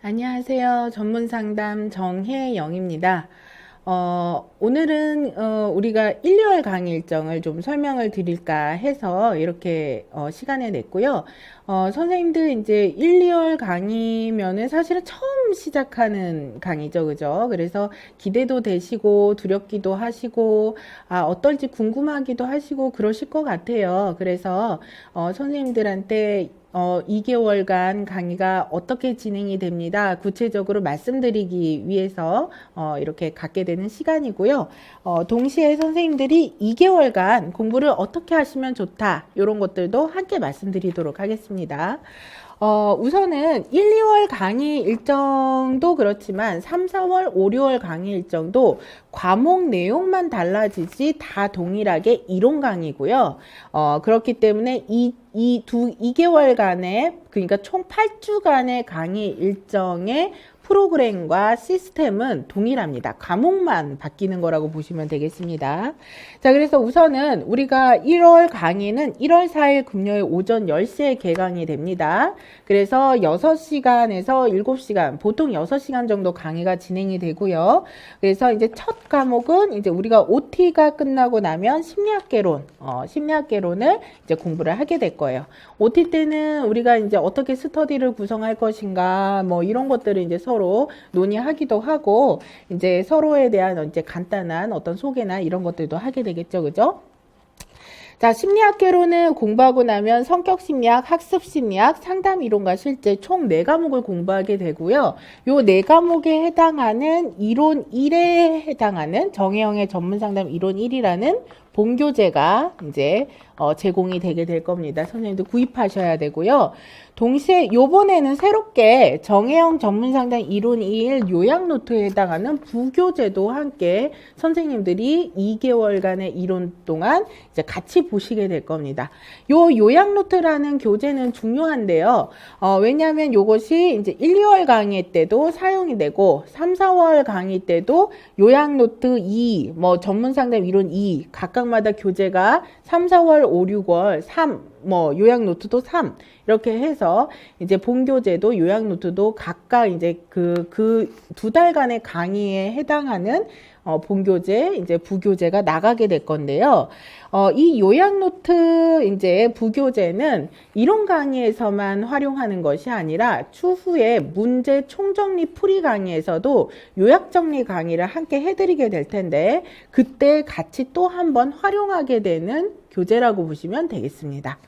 안녕하세요. 전문 상담 정혜영입니다. 어, 오늘은 어, 우리가 1, 2월 강의 일정을 좀 설명을 드릴까 해서 이렇게 어, 시간을 냈고요. 어, 선생님들 이제 1, 2월 강의면은 사실은 처음 시작하는 강의죠. 그죠? 그래서 기대도 되시고 두렵기도 하시고 아, 어떨지 궁금하기도 하시고 그러실 것 같아요. 그래서 어, 선생님들한테 어, 2개월간 강의가 어떻게 진행이 됩니다. 구체적으로 말씀드리기 위해서 어, 이렇게 갖게 되는 시간이고요. 어, 동시에 선생님들이 2개월간 공부를 어떻게 하시면 좋다. 이런 것들도 함께 말씀드리도록 하겠습니다. 어, 우선은 1, 2월 강의 일정도 그렇지만 3, 4월, 5, 6월 강의 일정도 과목 내용만 달라지지 다 동일하게 이론 강의고요. 어, 그렇기 때문에 이, 이 두, 2개월간의, 그러니까 총 8주간의 강의 일정에 프로그램과 시스템은 동일합니다. 과목만 바뀌는 거라고 보시면 되겠습니다. 자, 그래서 우선은 우리가 1월 강의는 1월 4일 금요일 오전 10시에 개강이 됩니다. 그래서 6시간에서 7시간, 보통 6시간 정도 강의가 진행이 되고요. 그래서 이제 첫 과목은 이제 우리가 OT가 끝나고 나면 심리학개론, 어, 심리학개론을 이제 공부를 하게 될 거예요. OT 때는 우리가 이제 어떻게 스터디를 구성할 것인가, 뭐 이런 것들을 이제 서로 논의하기도 하고, 이제 서로에 대한 이제 간단한 어떤 소개나 이런 것들도 하게 되겠죠. 그죠? 자, 심리학계로는 공부하고 나면 성격 심리학, 학습 심리학, 상담 이론과 실제 총 네 과목을 공부하게 되고요. 요 네 과목에 해당하는 이론 1에 해당하는 정혜영의 전문 상담 이론 1이라는 본교재가 이제 어, 제공이 되게 될 겁니다. 선생님도 구입하셔야 되고요. 동시에 요번에는 새롭게 정혜영 전문상담 이론 2일 요약 노트에 해당하는 부교재도 함께 선생님들이 2개월간의 이론 동안 이제 같이 보시게 될 겁니다. 요 요약 노트라는 교재는 중요한데요. 어, 왜냐하면 요것이 이제 1, 2월 강의 때도 사용이 되고 3, 4월 강의 때도 요약 노트 2, 뭐 전문상담 이론 2 각각마다 교재가 3, 4월, 5, 6월, 3, 뭐 요약 노트도 3 이렇게 해서 이제 본교재도 요약 노트도 각각 이제 그 그 두 달간의 강의에 해당하는 어, 본교재 이제 부교재가 나가게 될 건데요. 어, 이 요약 노트 이제 부교재는 이론 강의에서만 활용하는 것이 아니라 추후에 문제 총정리 풀이 강의에서도 요약 정리 강의를 함께 해드리게 될 텐데 그때 같이 또 한번 활용하게 되는 교재라고 보시면 되겠습니다.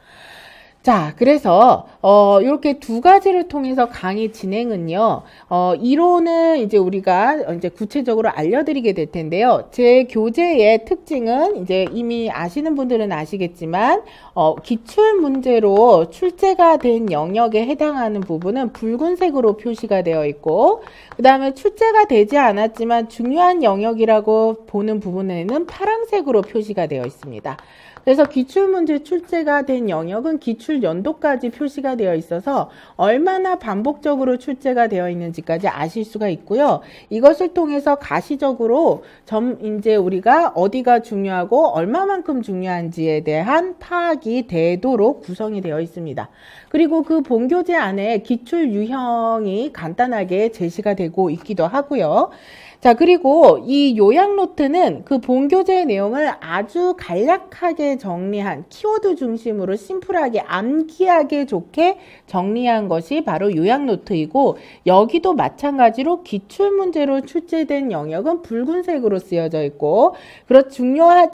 자, 그래서 어 이렇게 두 가지를 통해서 강의 진행은요. 어 이론은 이제 우리가 이제 구체적으로 알려 드리게 될 텐데요. 제 교재의 특징은 이제 이미 아시는 분들은 아시겠지만 어 기출 문제로 출제가 된 영역에 해당하는 부분은 붉은색으로 표시가 되어 있고 그다음에 출제가 되지 않았지만 중요한 영역이라고 보는 부분에는 파란색으로 표시가 되어 있습니다. 그래서 기출문제 출제가 된 영역은 기출 연도까지 표시가 되어 있어서 얼마나 반복적으로 출제가 되어 있는지까지 아실 수가 있고요. 이것을 통해서 가시적으로 점 이제 우리가 어디가 중요하고 얼마만큼 중요한지에 대한 파악이 되도록 구성이 되어 있습니다. 그리고 그 본교재 안에 기출 유형이 간단하게 제시가 되고 있기도 하고요. 자, 그리고 이 요약 노트는 그 본교재의 내용을 아주 간략하게 정리한 키워드 중심으로 심플하게 암기하기 좋게 정리한 것이 바로 요약 노트이고 여기도 마찬가지로 기출 문제로 출제된 영역은 붉은색으로 쓰여져 있고 그렇 중요한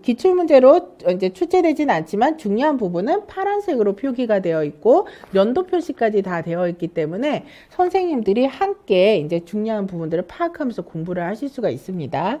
기출 문제로 이제 출제되진 않지만 중요한 부분은 파란색으로 표기가 되어 있고 연도 표시까지 다 되어 있기 때문에 선생님들이 함께 이제 중요한 부분들을 파악하면서 하면서 공부를 하실 수가 있습니다.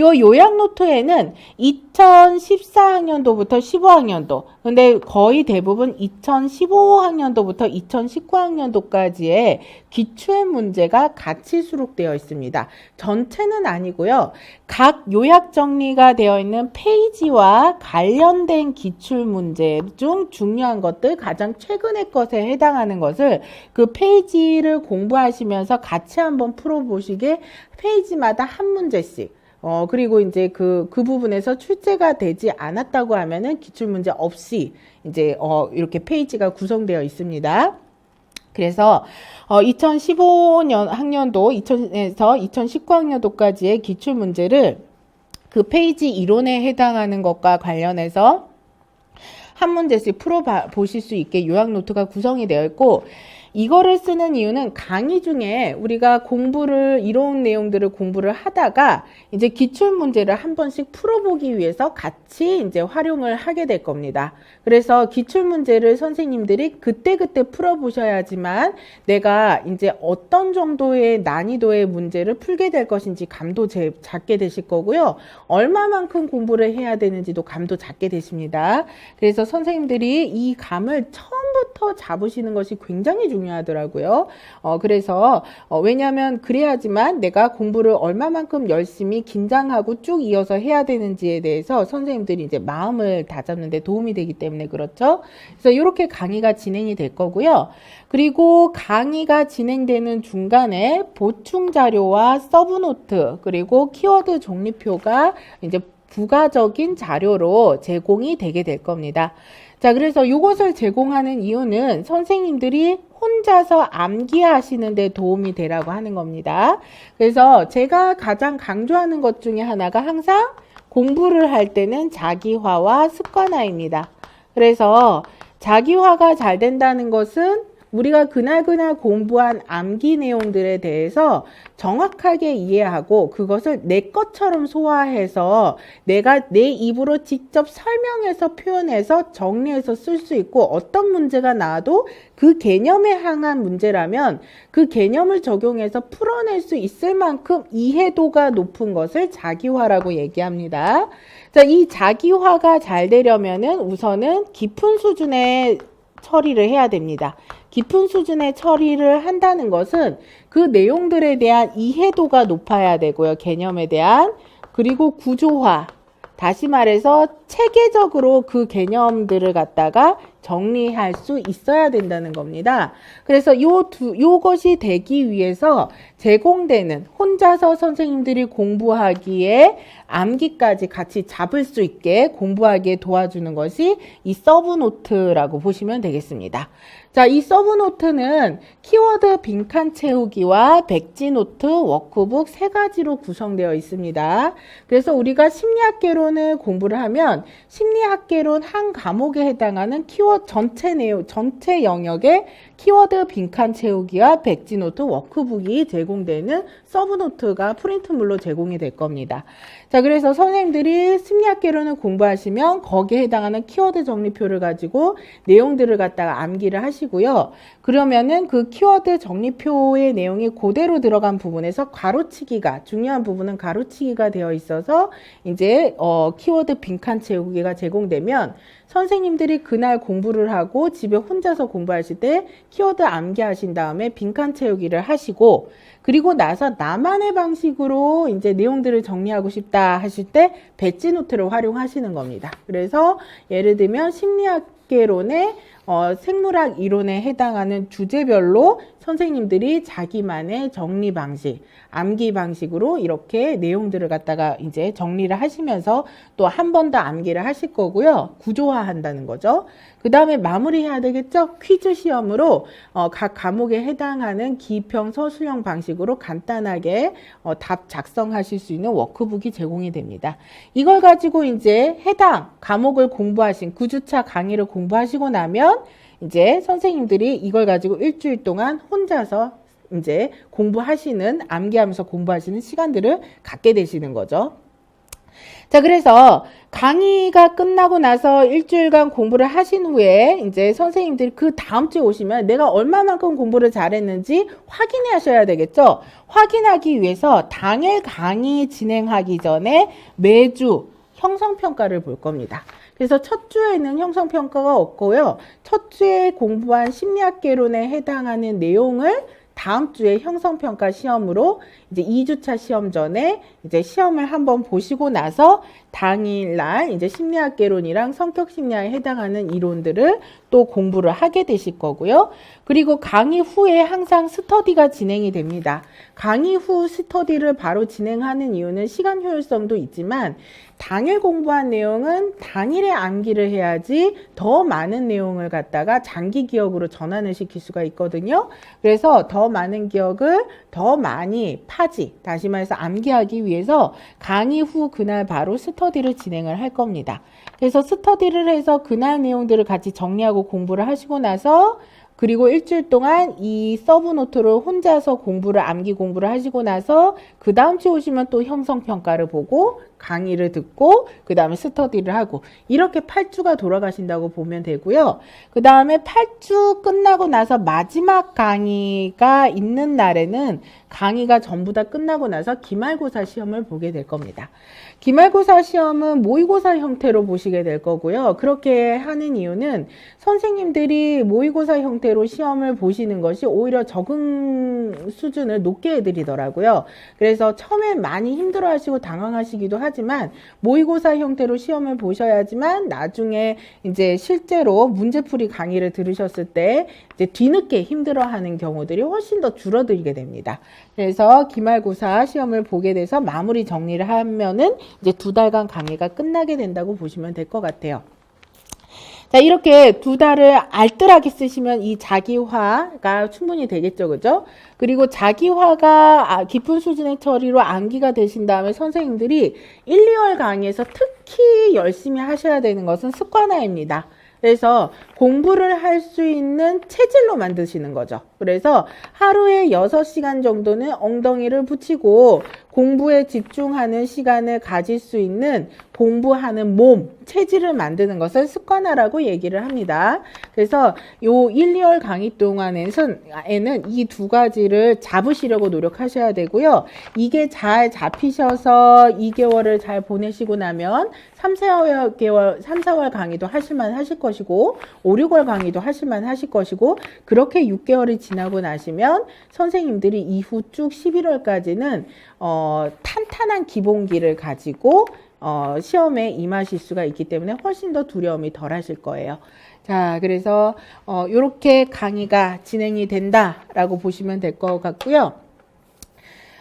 요 요약 노트에는 2014학년도부터 15학년도, 근데 거의 대부분 2015학년도부터 2019학년도까지의 기출 문제가 같이 수록되어 있습니다. 전체는 아니고요. 각 요약 정리가 되어 있는 페이지와 관련된 기출 문제 중 중요한 것들, 가장 최근의 것에 해당하는 것을 그 페이지를 공부하시면서 같이 한번 풀어보시게 페이지마다 한 문제씩 어, 그리고 이제 그, 그 부분에서 출제가 되지 않았다고 하면은 기출문제 없이 이제, 어, 이렇게 페이지가 구성되어 있습니다. 그래서 어, 2015년 학년도 2000에서 2019학년도까지의 기출 문제를 그 페이지 이론에 해당하는 것과 관련해서 한 문제씩 풀어 보실 수 있게 요약 노트가 구성이 되어 있고 이거를 쓰는 이유는 강의 중에 우리가 공부를 이론 내용들을 공부를 하다가 이제 기출 문제를 한 번씩 풀어보기 위해서 같이 이제 활용을 하게 될 겁니다. 그래서 기출 문제를 선생님들이 그때그때 풀어보셔야지만 내가 이제 어떤 정도의 난이도의 문제를 풀게 될 것인지 감도 제, 잡게 되실 거고요. 얼마만큼 공부를 해야 되는지도 감도 잡게 되십니다. 그래서 선생님들이 이 감을 처음부터 잡으시는 것이 굉장히 중요합니다. 중요하더라고요. 어, 그래서 어, 왜냐하면 그래야지만 내가 공부를 얼마만큼 열심히 긴장하고 쭉 이어서 해야 되는지에 대해서 선생님들이 이제 마음을 다잡는데 도움이 되기 때문에 그렇죠. 그래서 이렇게 강의가 진행이 될 거고요. 그리고 강의가 진행되는 중간에 보충 자료와 서브노트 그리고 키워드 종립표가 이제 부가적인 자료로 제공이 되게 될 겁니다. 자, 그래서 이것을 제공하는 이유는 선생님들이 혼자서 암기하시는 데 도움이 되라고 하는 겁니다. 그래서 제가 가장 강조하는 것 중에 하나가 항상 공부를 할 때는 자기화와 습관화입니다. 그래서 자기화가 잘 된다는 것은 우리가 그날그날 공부한 암기 내용들에 대해서 정확하게 이해하고 그것을 내 것처럼 소화해서 내가 내 입으로 직접 설명해서 표현해서 정리해서 쓸 수 있고 어떤 문제가 나와도 그 개념에 향한 문제라면 그 개념을 적용해서 풀어낼 수 있을 만큼 이해도가 높은 것을 자기화라고 얘기합니다. 자, 이 자기화가 잘 되려면은 우선은 깊은 수준의 처리를 해야 됩니다. 깊은 수준의 처리를 한다는 것은 그 내용들에 대한 이해도가 높아야 되고요. 개념에 대한. 그리고 구조화. 다시 말해서 체계적으로 그 개념들을 갖다가 정리할 수 있어야 된다는 겁니다. 그래서 요 두, 요것이 되기 위해서 제공되는 혼자서 선생님들이 공부하기에 암기까지 같이 잡을 수 있게 공부하기에 도와주는 것이 이 서브노트라고 보시면 되겠습니다. 자, 이 서브노트는 키워드 빈칸 채우기와 백지노트, 워크북 세 가지로 구성되어 있습니다. 그래서 우리가 심리학개론을 공부를 하면 심리학개론 한 과목에 해당하는 키워드 전체 내용, 전체 영역의 키워드 빈칸 채우기와 백지노트, 워크북이 제공되는 서브노트가 프린트물로 제공이 될 겁니다. 자, 그래서 선생님들이 심리학개론을 공부하시면 거기에 해당하는 키워드 정리표를 가지고 내용들을 갖다가 암기를 하시고요. 그러면은 그 키워드 정리표의 내용이 그대로 들어간 부분에서 가로치기가 중요한 부분은 가로치기가 되어 있어서 이제 어, 키워드 빈칸 채우기가 제공되면 선생님들이 그날 공부 를 하고 집에 혼자서 공부하실 때 키워드 암기하신 다음에 빈칸 채우기를 하시고 그리고 나서 나만의 방식으로 이제 내용들을 정리하고 싶다 하실 때 배지 노트를 활용하시는 겁니다. 그래서 예를 들면 심리학개론의 어, 생물학 이론에 해당하는 주제별로 선생님들이 자기만의 정리 방식, 암기 방식으로 이렇게 내용들을 갖다가 이제 정리를 하시면서 또 한 번 더 암기를 하실 거고요. 구조화 한다는 거죠. 그 다음에 마무리해야 되겠죠? 퀴즈 시험으로 어, 각 과목에 해당하는 기평, 서술형 방식으로 간단하게 어, 답 작성하실 수 있는 워크북이 제공이 됩니다. 이걸 가지고 이제 해당 과목을 공부하신 9주차 강의를 공부하시고 나면 이제 선생님들이 이걸 가지고 일주일 동안 혼자서 이제 공부하시는, 암기하면서 공부하시는 시간들을 갖게 되시는 거죠. 자, 그래서 강의가 끝나고 나서 일주일간 공부를 하신 후에 이제 선생님들이 그 다음 주에 오시면 내가 얼마만큼 공부를 잘했는지 확인해 하셔야 되겠죠? 확인하기 위해서 당일 강의 진행하기 전에 매주 형성평가를 볼 겁니다. 그래서 첫 주에는 형성평가가 없고요. 첫 주에 공부한 심리학 개론에 해당하는 내용을 다음 주에 형성평가 시험으로 이제 2주차 시험 전에 이제 시험을 한번 보시고 나서 당일날 이제 심리학개론이랑 성격 심리학에 해당하는 이론들을 또 공부를 하게 되실 거고요. 그리고 강의 후에 항상 스터디가 진행이 됩니다. 강의 후 스터디를 바로 진행하는 이유는 시간 효율성도 있지만 당일 공부한 내용은 당일에 암기를 해야지 더 많은 내용을 갖다가 장기 기억으로 전환을 시킬 수가 있거든요. 그래서 더 많은 기억을 더 많이 파지, 다시 말해서 암기하기 위해서 강의 후 그날 바로 스터디 를 진행을 할 겁니다. 그래서 스터디를 해서 그날 내용들을 같이 정리하고 공부를 하시고 나서 그리고 일주일 동안 이 서브 노트를 혼자서 공부를 암기 공부를 하시고 나서 그 다음 주 오시면 또 형성 평가를 보고 강의를 듣고 그 다음에 스터디를 하고 이렇게 8주가 돌아가신다고 보면 되고요. 그 다음에 8주 끝나고 나서 마지막 강의가 있는 날에는 강의가 전부 다 끝나고 나서 기말고사 시험을 보게 될 겁니다. 기말고사 시험은 모의고사 형태로 보시게 될 거고요. 그렇게 하는 이유는 선생님들이 모의고사 형태로 시험을 보시는 것이 오히려 적응 수준을 높게 해드리더라고요. 그래서 처음에 많이 힘들어 하시고 당황하시기도 하지만 모의고사 형태로 시험을 보셔야지만 나중에 이제 실제로 문제풀이 강의를 들으셨을 때 이제 뒤늦게 힘들어 하는 경우들이 훨씬 더 줄어들게 됩니다. 그래서 기말고사 시험을 보게 돼서 마무리 정리를 하면은 이제 두 달간 강의가 끝나게 된다고 보시면 될 것 같아요. 자, 이렇게 두 달을 알뜰하게 쓰시면 이 자기화가 충분히 되겠죠. 그죠? 그리고 자기화가 아, 깊은 수준의 처리로 암기가 되신 다음에 선생님들이 1, 2월 강의에서 특히 열심히 하셔야 되는 것은 습관화입니다. 그래서 공부를 할 수 있는 체질로 만드시는 거죠. 그래서 하루에 6시간 정도는 엉덩이를 붙이고 공부에 집중하는 시간을 가질 수 있는 공부하는 몸, 체질을 만드는 것을 습관화라고 얘기를 합니다. 그래서 요 1, 2월 강의 동안에는 이 두 가지를 잡으시려고 노력하셔야 되고요. 이게 잘 잡히셔서 2개월을 잘 보내시고 나면 3, 4개월, 3, 4월 강의도 하실만 하실 것이고 5, 6월 강의도 하실만 하실 것이고 그렇게 6개월이 지나고 나시면 선생님들이 이후 쭉 11월까지는 어, 탄탄한 기본기를 가지고 어, 시험에 임하실 수가 있기 때문에 훨씬 더 두려움이 덜 하실 거예요. 자, 그래서 어, 이렇게 강의가 진행이 된다라고 보시면 될 것 같고요.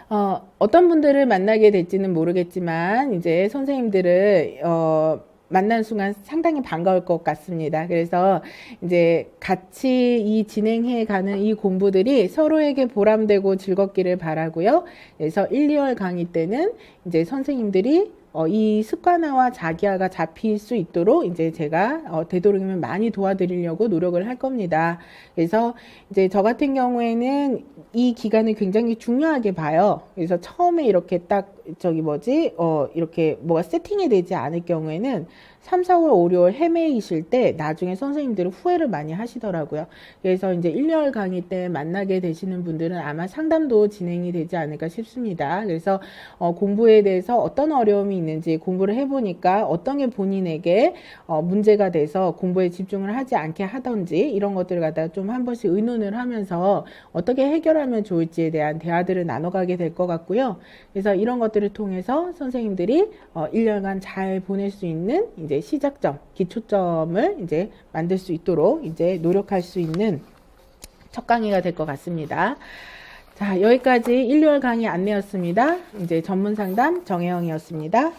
어, 어떤 분들을 만나게 될지는 모르겠지만 이제 선생님들을 어, 만난 순간 상당히 반가울 것 같습니다. 그래서 이제 같이 이 진행해 가는 이 공부들이 서로에게 보람되고 즐겁기를 바라고요. 그래서 1, 2월 강의 때는 이제 선생님들이 어, 이 습관화와 자기화가 잡힐 수 있도록 이제 제가 어, 되도록이면 많이 도와드리려고 노력을 할 겁니다. 그래서 이제 저 같은 경우에는 이 기간을 굉장히 중요하게 봐요. 그래서 처음에 이렇게 딱 저기 뭐지 어 이렇게 뭐가 세팅이 되지 않을 경우에는 3, 4월, 5, 6월 헤매이실 때 나중에 선생님들은 후회를 많이 하시더라고요. 그래서 이제 1, 2월 강의 때 만나게 되시는 분들은 아마 상담도 진행이 되지 않을까 싶습니다. 그래서 어, 공부에 대해서 어떤 어려움이 있는지 공부를 해보니까 어떤 게 본인에게 어, 문제가 돼서 공부에 집중을 하지 않게 하던지 이런 것들을 갖다가 좀 한 번씩 의논을 하면서 어떻게 해결하면 좋을지에 대한 대화들을 나눠가게 될 것 같고요. 그래서 이런 것들을 통해서 선생님들이 어, 1년간 잘 보낼 수 있는 이제 시작점, 기초점을 이제 만들 수 있도록 이제 노력할 수 있는 첫 강의가 될 것 같습니다. 자, 여기까지 1, 2월 강의 안내였습니다. 이제 전문 상담 정혜영이었습니다.